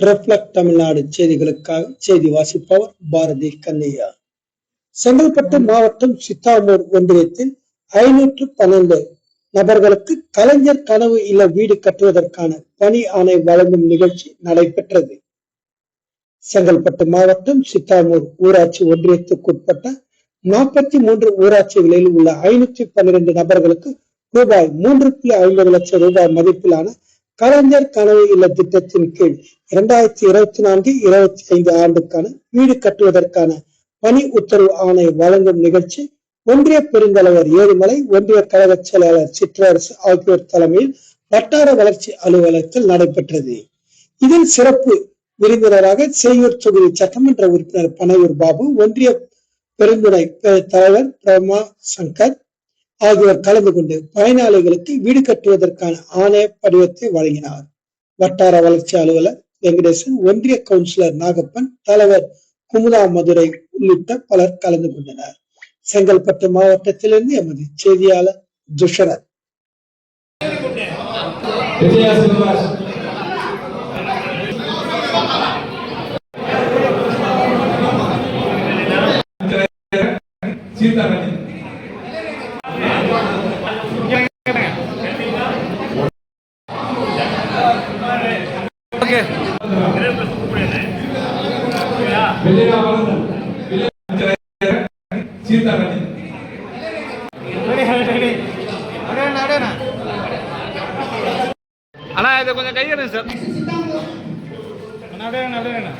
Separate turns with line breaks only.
Reflect Tamil Nadu செய்திகளுக்காக செய்தி வாசிப்பவர் பாரதி கண்ணையா. செங்கல்பட்டு மாவட்டம் சித்தாமூர் ஒன்றியத்தில் ஐநூற்று பன்னெண்டு நபர்களுக்கு கலைஞர் கனவு இல்ல வீடு கட்டுவதற்கான பணி ஆணை வழங்கும் நிகழ்ச்சி நடைபெற்றது. செங்கல்பட்டு மாவட்டம் சித்தாமூர் ஊராட்சி ஒன்றியத்துக்குட்பட்ட நாற்பத்தி மூன்று ஊராட்சிகளில் உள்ள ஐநூற்றி பன்னிரண்டு நபர்களுக்கு ரூபாய் மூன்று புள்ளி ஐம்பது லட்சம் ரூபாய் மதிப்பிலான கலைஞர் கனவு இல்ல திட்டத்தின் கீழ் இரண்டாயிரத்தி இருபத்தி நான்கு இருபத்தி ஐந்து ஆண்டுக்கான வீடு கட்டுவதற்கான பணி உத்தரவு ஆணை வழங்கும் நிகழ்ச்சி ஒன்றிய பெருந்தலைவர் ஏழுமலை ஒன்றிய கழக செயலாளர் சிற்றரசு ஆகியோர் தலைமையில் வட்டார வளர்ச்சி அலுவலகத்தில் நடைபெற்றது. இதில் சிறப்பு விருந்தினராக செய்யூர் தொகுதி சட்டமன்ற உறுப்பினர் பனையூர் பாபு ஒன்றிய பெருந்துணை தலைவர் பிரமா சங்கர் ஆகியோர் கலந்து கொண்டு பயனாளிகளுக்கு வீடு கட்டுவதற்கான ஆணைய படிவத்தை வழங்கினார். வட்டார வளர்ச்சி அலுவலர் வெங்கடேசன் ஒன்றிய கவுன்சிலர் நாகப்பன் தலைவர் குமுதா மதுரை உள்ளிட்ட பலர் கலந்து கொண்டனர். செங்கல்பட்டு மாவட்டத்திலிருந்து எமது செய்தியாளர் துஷரத்.
சீதாராணி
அண்ணா இதை கொஞ்சம் கையெடுங்க சார்
இங்க பாருங்க அப்படியே அப்படியே இருங்க.